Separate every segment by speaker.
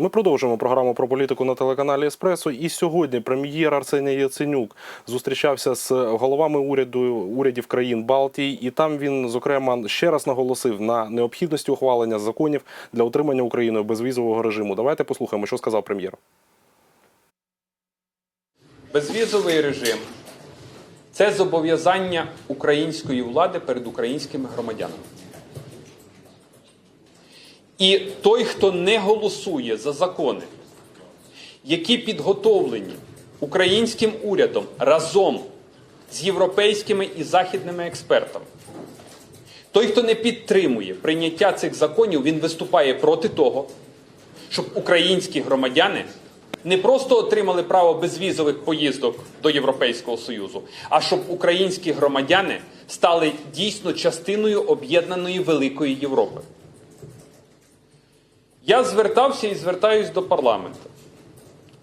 Speaker 1: Ми продовжуємо програму про політику на телеканалі Еспресо. І сьогодні прем'єр Арсеній Яценюк зустрічався з головами уряду урядів країн Балтії, і там він зокрема ще раз наголосив на необхідності ухвалення законів для утримання Україною безвізового режиму. Давайте послухаємо, що сказав прем'єр.
Speaker 2: Безвізовий режим це зобов'язання української влади перед українськими громадянами. І той, хто не голосує за закони, які підготовлені українським урядом разом з європейськими і західними експертами, той, хто не підтримує прийняття цих законів, він виступає проти того, щоб українські громадяни не просто отримали право безвізових поїздок до Європейського Союзу, а щоб українські громадяни стали дійсно частиною об'єднаної великої Європи. Я звертався і звертаюсь до парламенту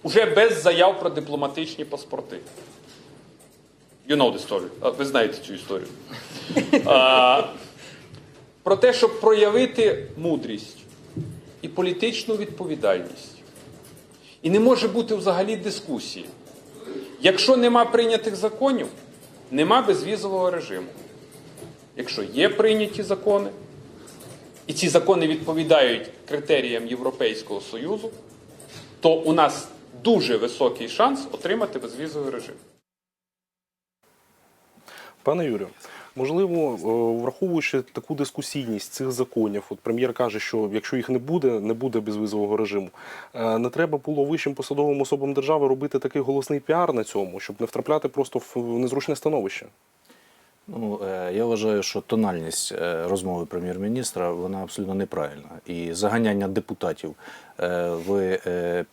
Speaker 2: уже без заяв про дипломатичні паспорти. You know the story. А, Ви знаєте цю історію. А, про те, щоб проявити мудрість і політичну відповідальність. І не може бути взагалі дискусії. Якщо нема прийнятих законів, нема безвізового режиму. Якщо є прийняті закони, і ці закони відповідають критеріям Європейського Союзу, то у нас дуже високий шанс отримати безвізовий режим.
Speaker 1: Пане Юрію, можливо, е, враховуючи таку дискусійність цих законів, от прем'єр каже, що якщо їх не буде, не буде безвізового режиму. Е, Не треба було вищим посадовим особам держави робити такий голосний піар на цьому, щоб не втрапляти просто в незручне становище.
Speaker 3: Ну, е, я вважаю, що тональність е, розмови прем'єр-міністра вона абсолютно неправильна. І заганяння депутатів е, в е,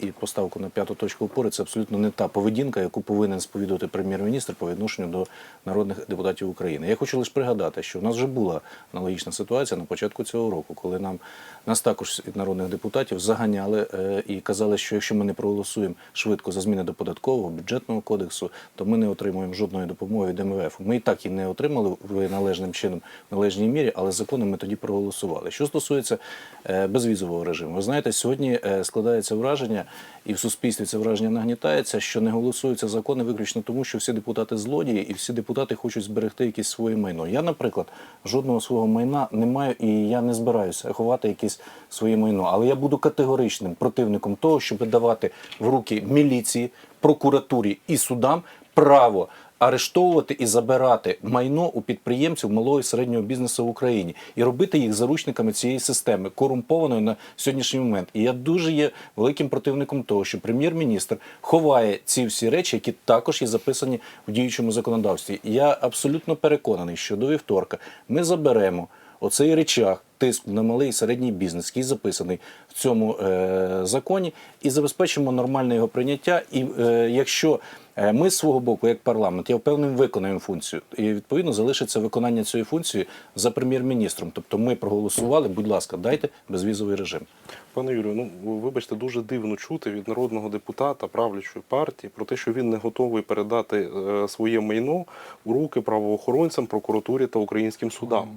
Speaker 3: і поставку на п'яту точку опори це абсолютно не та поведінка, яку повинен сповідувати прем'єр-міністр по відношенню до народних депутатів України. Я хочу лише пригадати, що в нас вже була аналогічна ситуація на початку цього року, коли нам нас також від народних депутатів заганяли е, і казали, що якщо ми не проголосуємо швидко за зміни до податкового бюджетного кодексу, то ми не отримуємо жодної допомоги від МВФ. Ми і так і не отримали належним чином в належній мірі, але закони ми тоді проголосували. Що стосується безвізового режиму, ви знаєте, сьогодні е, складається враження, і в суспільстві це враження нагнітається, що не голосуються закони виключно тому, що всі депутати злодії і всі депутати хочуть зберегти якесь своє майно. Я, наприклад, жодного свого майна не маю і я не збираюся ховати якесь своє майно. Але я буду категоричним противником того, щоб давати в руки міліції, прокуратурі і судам право. Арештовувати і забирати майно у підприємців малого і середнього бізнесу в Україні і робити їх заручниками цієї системи, корумпованої на сьогоднішній момент. І я дуже є великим противником того, що прем'єр-міністр ховає ці всі речі, які також є записані в діючому законодавстві. Я абсолютно переконаний, що до вівторка ми заберемо оцей речах тиску на малий і середній бізнес, який записаний в цьому е, законі, і забезпечимо нормальне його прийняття. І е, якщо е, ми з свого боку, як парламент, я впевнений, виконаємо функцію, і відповідно залишиться виконання цієї функції за прем'єр-міністром. Тобто ми проголосували, будь ласка, дайте безвізовий режим.
Speaker 1: Пане Юрію, ну вибачте, дуже дивно чути від народного депутата правлячої партії про те, що він не готовий передати е, своє майно у руки правоохоронцям, прокуратурі та українським судам.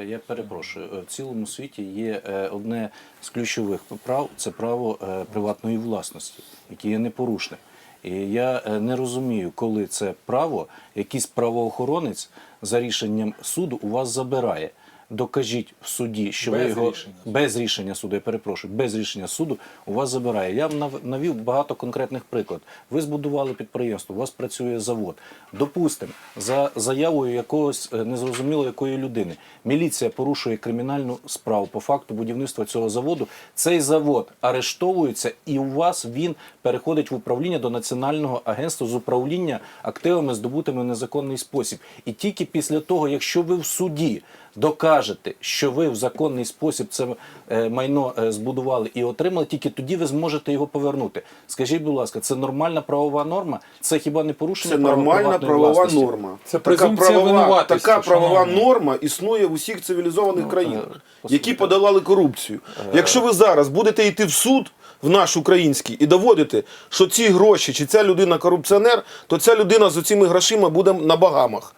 Speaker 3: Я перепрошую, в цілому світі є е, одне з ключових прав це право е, приватної власності, яке є непорушне. І я е, не розумію, коли це право якийсь правоохоронець за рішенням суду у вас забирає. Докажіть в суді, що ви його
Speaker 2: рішення.
Speaker 3: без рішення суду, я перепрошую, без рішення суду у вас забирає. Я нав- навів багато конкретних прикладів. Ви збудували підприємство, у вас працює завод. Допустимо, за заявою якогось е, незрозуміло якої людини, міліція порушує кримінальну справу по факту будівництва цього заводу. Цей завод арештовується, і у вас він переходить в управління до Національного агентства з управління активами, здобутими в незаконний спосіб. І тільки після того, якщо ви в суді докажете, що ви в законний спосіб це е, майно е, збудували і отримали, тільки тоді ви зможете його повернути. Скажіть, будь ласка, це нормальна правова норма? Це хіба не порушення
Speaker 4: Це
Speaker 3: права
Speaker 4: нормальна правова
Speaker 3: власності?
Speaker 4: норма.
Speaker 5: Це
Speaker 4: така правова, така правова норма існує в усіх цивілізованих
Speaker 3: Ну,
Speaker 4: країнах,
Speaker 3: е,
Speaker 4: які
Speaker 3: послухайте.
Speaker 4: подолали корупцію. Якщо ви зараз будете йти в суд в наш український і доводити, що ці гроші чи ця людина корупціонер, то ця людина з цими грошима буде на Багамах.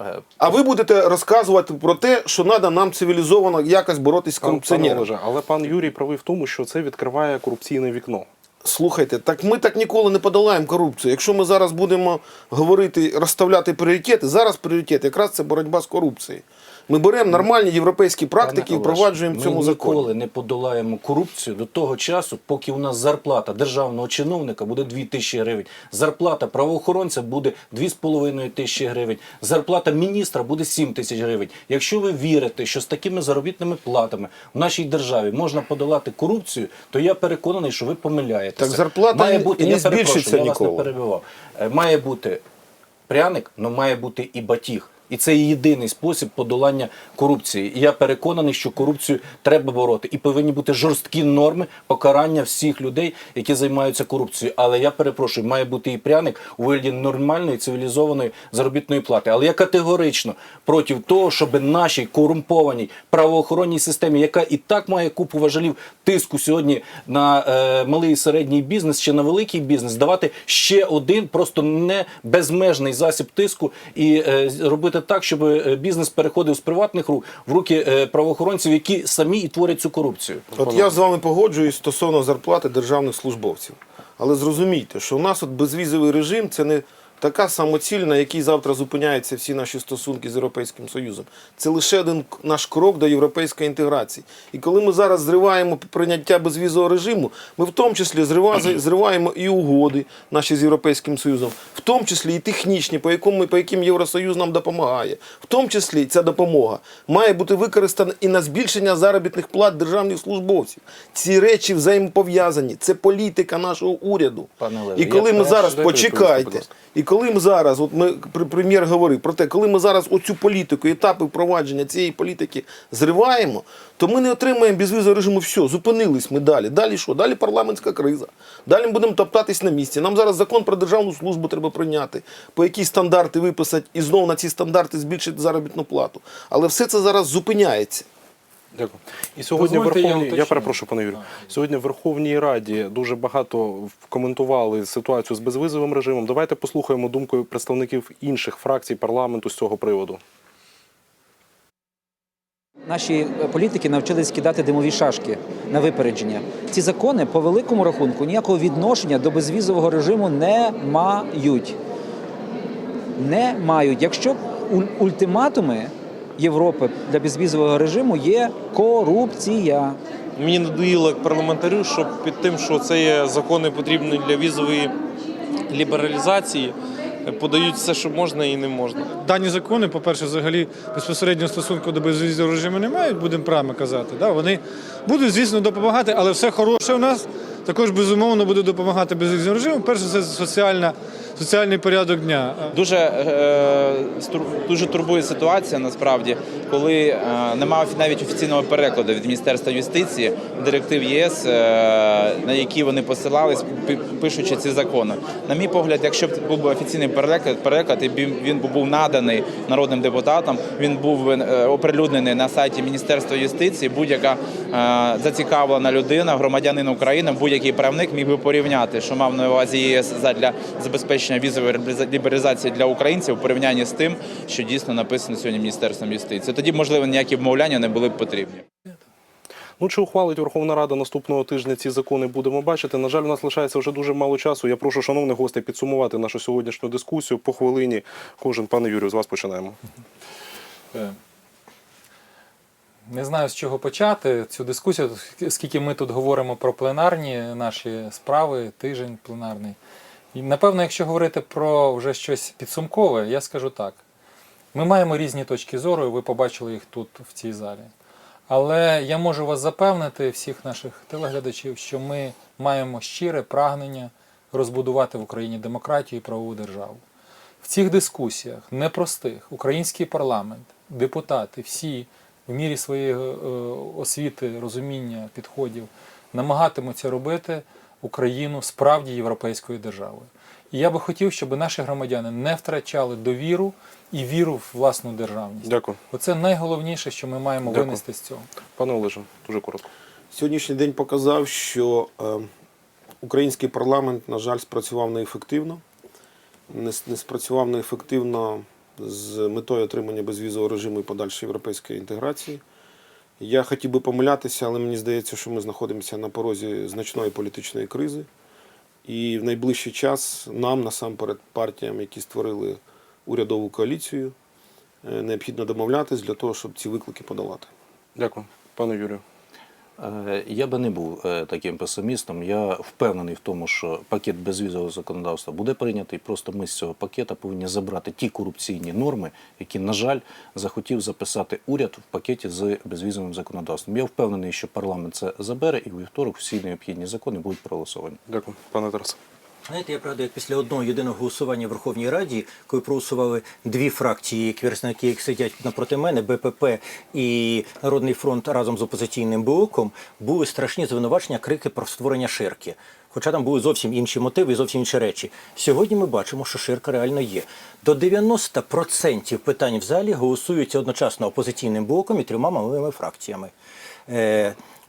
Speaker 3: Е,
Speaker 4: А ви будете розказувати про те, що треба нам цивілізовано якось боротися з корупціонерами.
Speaker 1: Але пан Юрій правий в тому, що це відкриває корупційне вікно.
Speaker 4: Слухайте, так ми так ніколи не подолаємо корупцію. Якщо ми зараз будемо говорити, розставляти пріоритети, зараз пріоритет якраз це боротьба з корупцією. Ми беремо нормальні європейські практики і впроваджуємо в цьому
Speaker 3: Ми
Speaker 4: законі.
Speaker 3: ніколи не подолаємо корупцію до того часу, поки у нас зарплата державного чиновника буде 2 тисячі гривень, зарплата правоохоронця буде 2,5 тисячі гривень, зарплата міністра буде 7 тисяч гривень. Якщо ви вірите, що з такими заробітними платами в нашій державі можна подолати корупцію, то я переконаний, що ви помиляєтеся.
Speaker 4: Так зарплата
Speaker 3: має бути,
Speaker 4: не
Speaker 3: я
Speaker 4: збільшиться
Speaker 3: я вас не перебивав. Е, Має бути пряник, але має бути і батіг. І це єдиний спосіб подолання корупції. І я переконаний, що корупцію треба бороти. І повинні бути жорсткі норми покарання всіх людей, які займаються корупцією. Але я перепрошую, має бути і пряник у вигляді нормальної цивілізованої заробітної плати. Але я категорично проти того, щоб нашій корумпованій правоохоронній системі, яка і так має купу важелів тиску сьогодні на е, малий і середній бізнес чи на великий бізнес, давати ще один просто не безмежний засіб тиску і е, робити так, щоб е, бізнес переходив з приватних рук в руки е, правоохоронців, які самі і творять цю корупцію.
Speaker 4: От я з вами погоджуюсь стосовно зарплати державних службовців. Але зрозумійте, що у нас от безвізовий режим це не така самоціль, на якій завтра зупиняються всі наші стосунки з Європейським Союзом. Це лише один наш крок до європейської інтеграції. І коли ми зараз зриваємо прийняття безвізового режиму, ми в тому числі зриваємо і угоди наші з Європейським Союзом, в тому числі і технічні, по якому по яким Євросоюз нам допомагає. В тому числі ця допомога має бути використана і на збільшення заробітних плат державних службовців. Ці речі взаємопов'язані. Це політика нашого уряду.
Speaker 3: Пане Олеже,
Speaker 4: і коли ми зараз почекайте, і коли ми зараз, от ми пр- прем'єр говорив про те, коли ми зараз оцю політику, етапи впровадження цієї політики зриваємо, то ми не отримаємо безвізового режиму. Все, зупинились ми далі. Далі що? Далі парламентська криза. Далі ми будемо топтатись на місці. Нам зараз закон про державну службу треба прийняти, по які стандарти виписати, і знову на ці стандарти збільшити заробітну плату. Але все це зараз зупиняється.
Speaker 1: Дякую. І сьогодні
Speaker 5: Дозвольте, я
Speaker 1: Верховній, я,
Speaker 5: уточню.
Speaker 1: перепрошую, пане Юрію. Сьогодні в Верховній Раді дуже багато коментували ситуацію з безвизовим режимом. Давайте послухаємо думку представників інших фракцій парламенту з цього приводу.
Speaker 6: Наші політики навчились кидати димові шашки на випередження. Ці закони по великому рахунку ніякого відношення до безвізового режиму не мають. Не мають. Якщо уль- ультиматуми Європи для безвізового режиму є корупція.
Speaker 7: Мені надоїло як парламентарю, що під тим, що це є закони потрібні для візової лібералізації, подають все, що можна і не можна.
Speaker 5: Дані закони, по-перше, взагалі безпосередньо стосунку до безвізового режиму не мають, будемо прямо казати. Да? Вони будуть, звісно, допомагати, але все хороше у нас також безумовно буде допомагати безвізовому режиму. Перше, це соціальна, соціальний порядок дня.
Speaker 8: Дуже, е, дуже турбує ситуація насправді, коли е, немає навіть офіційного перекладу від Міністерства юстиції директив ЄС, е, на які вони посилались, пи- пишучи ці закони. На мій погляд, якщо б був би офіційний переклад, переклад і він був наданий народним депутатам, він був оприлюднений на сайті Міністерства юстиції. Будь-яка зацікавлена людина, громадянин України, будь-який правник міг би порівняти, що мав на увазі ЄС задля забезпечення візової лібералізації для українців у порівнянні з тим, що дійсно написано сьогодні Міністерством юстиції. Тоді, можливо, ніякі вмовляння не були б потрібні.
Speaker 1: Ну чи ухвалить Верховна Рада наступного тижня ці закони? Будемо бачити. На жаль, у нас лишається вже дуже мало часу. Я прошу шановних гостей підсумувати нашу сьогоднішню дискусію по хвилині. Кожен пане Юрію, з вас починаємо.
Speaker 9: Е, Не знаю, з чого почати цю дискусію, скільки ми тут говоримо про пленарні наші справи, тиждень пленарний. І, напевно, якщо говорити про вже щось підсумкове, я скажу так. Ми маємо різні точки зору, ви побачили їх тут, в цій залі. Але я можу вас запевнити, всіх наших телеглядачів, що ми маємо щире прагнення розбудувати в Україні демократію і правову державу. В цих дискусіях непростих український парламент, депутати, всі в мірі своєї е, освіти, розуміння, підходів намагатимуться робити Україну справді європейською державою. І я би хотів, щоб наші громадяни не втрачали довіру і віру в власну державність.
Speaker 1: Дякую.
Speaker 9: Оце найголовніше, що ми маємо
Speaker 1: Дякую.
Speaker 9: винести з цього.
Speaker 1: Пане Олеже, дуже коротко.
Speaker 4: Сьогоднішній день показав, що е, український парламент, на жаль, спрацював неефективно. Не, не спрацював неефективно з метою отримання безвізового режиму і подальшої європейської інтеграції. Я хотів би помилятися, але мені здається, що ми знаходимося на порозі значної політичної кризи. І в найближчий час нам, насамперед, партіям, які створили урядову коаліцію, е, необхідно домовлятись для того, щоб ці виклики подолати.
Speaker 1: Дякую, пане Юрію.
Speaker 3: Е, Я би не був е, таким песимістом. Я впевнений в тому, що пакет безвізового законодавства буде прийнятий. Просто ми з цього пакета повинні забрати ті корупційні норми, які, на жаль, захотів записати уряд в пакеті з безвізовим законодавством. Я впевнений, що парламент це забере, і у вівторок всі необхідні закони будуть проголосовані.
Speaker 1: Дякую, пане Тарасе.
Speaker 10: Знаєте, я пригадую, як після одного єдиного голосування в Верховній Раді, коли проголосували дві фракції, які сидять напроти мене, БПП і Народний фронт разом з опозиційним блоком, були страшні звинувачення, крики про створення ширки. Хоча там були зовсім інші мотиви і зовсім інші речі. Сьогодні ми бачимо, що ширка реально є. До 90% питань в залі голосуються одночасно опозиційним блоком і трьома малими фракціями.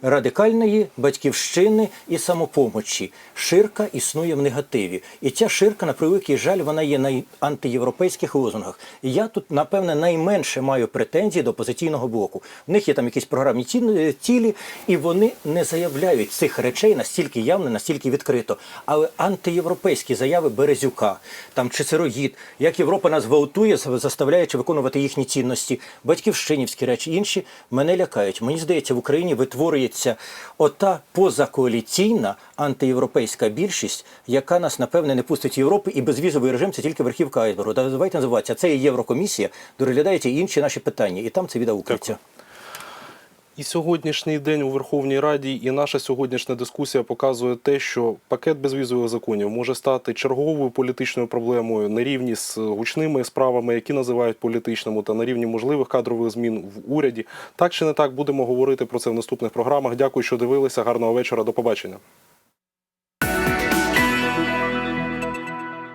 Speaker 10: Е, радикальної, батьківщини і самопомочі. Ширка існує в негативі. І ця ширка, на превеликий жаль, вона є на антиєвропейських лозунгах. І я тут, напевне, найменше маю претензій до опозиційного блоку. В них є там якісь програмні ці- цілі, і вони не заявляють цих речей настільки явно, настільки відкрито. Але антиєвропейські заяви Березюка, там чи сироїд, як Європа нас гвалтує, заставляючи виконувати їхні цінності, батьківщинівські речі, інші мене лякають. Мені здається, в Україні витворюється ота позакоаліційна антиєвропейська більшість, яка нас напевне не пустить в Європу, і безвізовий режим це тільки верхівка айсбергу. Давайте називатися. Це є Єврокомісія, де розглядається інші наші питання, і там це відаукується.
Speaker 1: І сьогоднішній день у Верховній Раді, і наша сьогоднішня дискусія показує те, що пакет безвізових законів може стати черговою політичною проблемою на рівні з гучними справами, які називають політичними, та на рівні можливих кадрових змін в уряді. Так чи не так будемо говорити про це в наступних програмах. Дякую, що дивилися. Гарного вечора. До побачення.